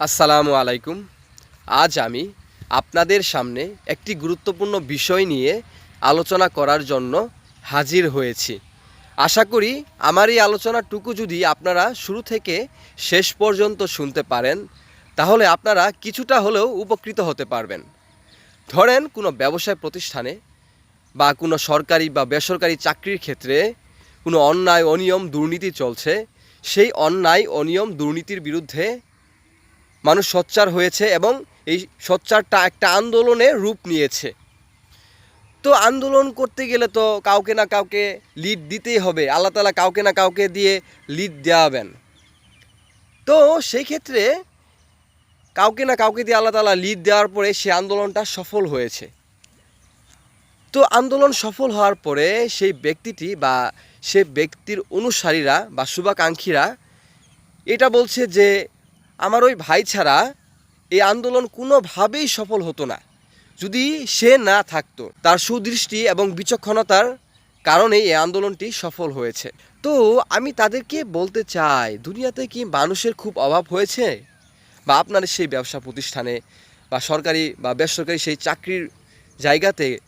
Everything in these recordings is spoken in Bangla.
আসসালামু আলাইকুম। আজ আমি আপনাদের সামনে একটি গুরুত্বপূর্ণ বিষয় নিয়ে আলোচনা করার জন্য হাজির হয়েছি। আশা করি আমার এই আলোচনাটুকু যদি আপনারা শুরু থেকে শেষ পর্যন্ত শুনতে পারেন, তাহলে আপনারা কিছুটা হলেও উপকৃত হতে পারবেন। ধরেন কোনো ব্যবসায় প্রতিষ্ঠানে বা কোনো সরকারি বা বেসরকারি চাকরির ক্ষেত্রে কোনো অন্যায়, অনিয়ম, দুর্নীতি চলছে, সেই অন্যায়, অনিয়ম, দুর্নীতির বিরুদ্ধে মানুষ সোচ্চার হয়েছে এবং এই সোচ্চারটা একটা আন্দোলনে রূপ নিয়েছে। তো আন্দোলন করতে গেলে তো কাউকে না কাউকে লিড দিতেই হবে। আল্লাহ তালা কাউকে না কাউকে দিয়ে লিড দেওয়াবেন। তো সেই ক্ষেত্রে কাউকে না কাউকে দিয়ে আল্লাহ তালা লিড দেওয়ার পরে সে আন্দোলনটা সফল হয়েছে। তো আন্দোলন সফল হওয়ার পরে সেই ব্যক্তিটি বা সে ব্যক্তির অনুসারীরা বা শুভাকাঙ্ক্ষীরা এটা বলছে যে আমার ওই ভাই ছাড়া এই আন্দোলন কোনোভাবেই সফল হতো না। যদি সে না থাকতো, তার সুদৃষ্টি এবং বিচক্ষণতার কারণে এই আন্দোলনটি সফল হয়েছে। তো আমি তাদেরকে বলতে চাই, দুনিয়াতে কি মানুষের খুব অভাব হয়েছে? বা আপনার সেই ব্যবসা প্রতিষ্ঠানে বা সরকারি বা বেসরকারি সেই চাকরির জায়গাতে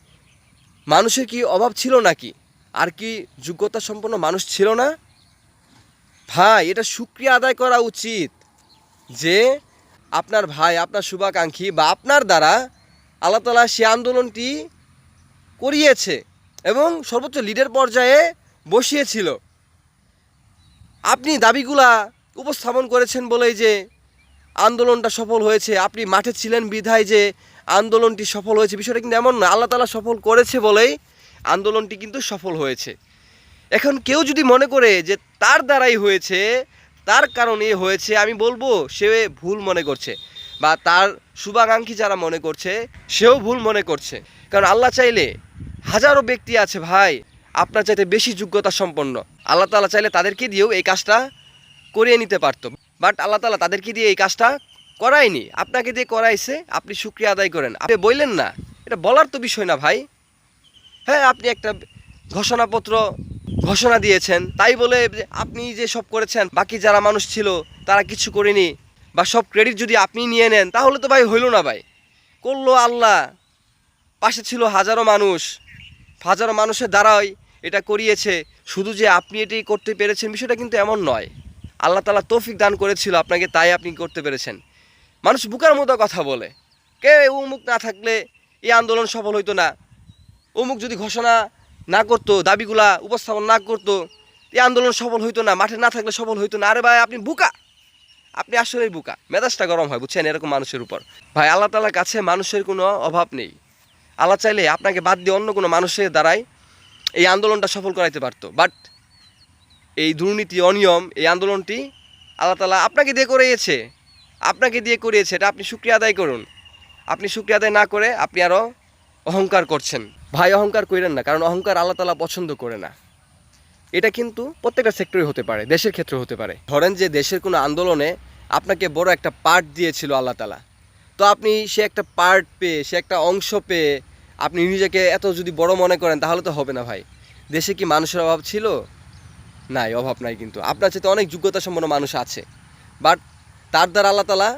মানুষের কি অভাব ছিল নাকি? আর কি যোগ্যতা সম্পন্ন মানুষ ছিল না? ভাই, এটা সুক্রিয়া আদায় করা উচিত। যে আপনার ভাই, আপনার শুভাকাঙ্ক্ষী বা আপনার দ্বারা আল্লাহ তালা সে আন্দোলনটি করিয়েছে এবং সর্বোচ্চ লিডের পর্যায়ে বসিয়েছিল। আপনি দাবিগুলা উপস্থাপন করেছেন বলেই যে আন্দোলনটা সফল হয়েছে, আপনি মাঠে ছিলেন বিধায় যে আন্দোলনটি সফল হয়েছে, বিষয়টা কিন্তু এমন না, আল্লাহ তালা সফল করেছে বলেই আন্দোলনটি কিন্তু সফল হয়েছে। এখন কেউ যদি মনে করে যে তার দ্বারাই হয়েছে তার কারণে হয়েছে, আমি বলব, সে ভুল মনে করছে বা তার শুভাকাঙ্ক্ষী যারা মনে করছে, সেও ভুল মনে করছে। কারণ আল্লাহ চাইলে হাজারো ব্যক্তি আছে ভাই, আপনার চাইতে বেশি যোগ্যতা সম্পন্ন। আল্লাহ তালা চাইলে তাদেরকে দিয়েও এই কাজটা করিয়ে নিতে পারতো। বাট আল্লাহ তালা তাদেরকে দিয়ে এই কাজটা করায়নি। আপনাকে দিয়ে করাইছে, আপনি শুক্রিয়া আদায় করেন। আপনি বললেন না, এটা বলার তো বিষয় না ভাই। হ্যাঁ আপনি একটা ঘোষণাপত্র ঘোষণা দিয়েছেন। তাই বলে আপনি যে সব করেছেন, বাকি যারা মানুষ ছিল, তারা কিছু করেনি। বা সব ক্রেডিট যদি আপনি নিয়ে নেন, তাহলে তো ভাই হইল না ভাই। করল আল্লাহ। পাশে ছিল হাজারো মানুষ। হাজারো মানুষের দ্বারাই এটা করিয়েছে। শুধু যে আপনি এটি করতে পেরেছেন, বিষয়টা কিন্তু এমন নয়। আল্লাহ তালা তৌফিক দান করেছিল আপনাকে, তাই আপনি করতে পেরেছেন। মানুষ বুকার মতো কথা বলে। কে উমুক না থাকলে এই আন্দোলন সফল হইতো না। অমুক যদি ঘোষণা না করতো, দাবিগুলা উপস্থাপন না করতো, এই আন্দোলন সফল হইতো না, মাঠে না থাকলে সফল হইতো না। আরে ভাই, আপনি বুকা। আপনি আসলেই বুকা। মেজাজটা গরম হয়, বুঝছেন? এরকম মানুষের উপর। ভাই, আল্লাহ তালার কাছে মানুষের কোনো অভাব নেই। আল্লাহ চাইলে আপনাকে বাদ দিয়ে অন্য কোনো মানুষের দ্বারাই এই আন্দোলনটা সফল করাইতে পারতো। বাট এই দুর্নীতি, অনিয়ম, এই আন্দোলনটি আল্লাহ তালা আপনাকে দিয়ে করিয়েছে। আপনাকে দিয়ে করিয়েছে। এটা আপনি শুক্রিয়া আদায় করুন। আপনি শুক্রিয়া আদায় না করে আপনি আরও অহংকার করছেন। ভাই, অহংকার করেন না, কারণ অহংকার আল্লাহ তালা পছন্দ করে না। এটা কিন্তু প্রত্যেকটা সেক্টরে হতে পারে, দেশের ক্ষেত্রে হতে পারে। ধরেন যে দেশের কোনো আন্দোলনে আপনাকে বড় একটা পার্ট দিয়েছিল আল্লাহ তালা তো আপনি সে একটা পার্ট পেয়ে, সে একটা অংশ পেয়ে আপনি নিজেকে এত যদি বড় মনে করেন, তাহলে তো হবে না ভাই। দেশে কি মানুষের অভাব ছিল? নাই, অভাব নাই কিন্তু। আপনার সাথে অনেক যোগ্যতা সম্পন্ন মানুষ আছে। বাট তার দ্বারা আল্লাহ তালা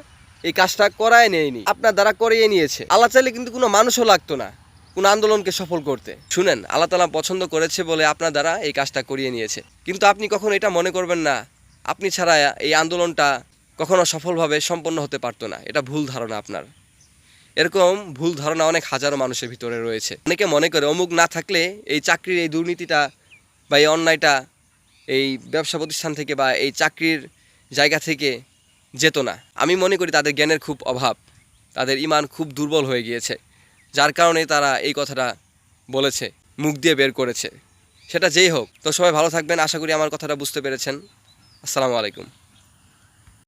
এই কাজটা করায় নেয়নি, আপনার দ্বারা করিয়ে নিয়েছে। আল্লাহ চাইলে কিন্তু কোনো মানুষও লাগতো না কোনো আন্দোলনকে সফল করতে। শুনেন, আল্লাহ তালা পছন্দ করেছে বলে আপনার দ্বারা এই কাজটা করিয়ে নিয়েছে। কিন্তু আপনি কখনো এটা মনে করবেন না, আপনি ছাড়া এই আন্দোলনটা কখনো সফলভাবে সম্পন্ন হতে পারতো না। এটা ভুল ধারণা আপনার। এরকম ভুল ধারণা অনেক হাজারো মানুষের ভিতরে রয়েছে। অনেকে মনে করে অমুক না থাকলে এই চাকরির এই দুর্নীতিটা বা এই অন্যায়টা এই ব্যবসা প্রতিষ্ঠান থেকে বা এই চাকরির জায়গা থেকে যেত না। আমি মনে করি তাদের জ্ঞানের খুব অভাব। তাদের ইমান খুব দুর্বল হয়ে গিয়েছে। যার কারণে তারা এই কথাটা বলেছে, মুখ দিয়ে বের করেছে। সেটা যেই হোক। তো সবাই ভালো থাকবেন। আশা করি আমার কথাটা বুঝতে পেরেছেন। আসসালামু আলাইকুম।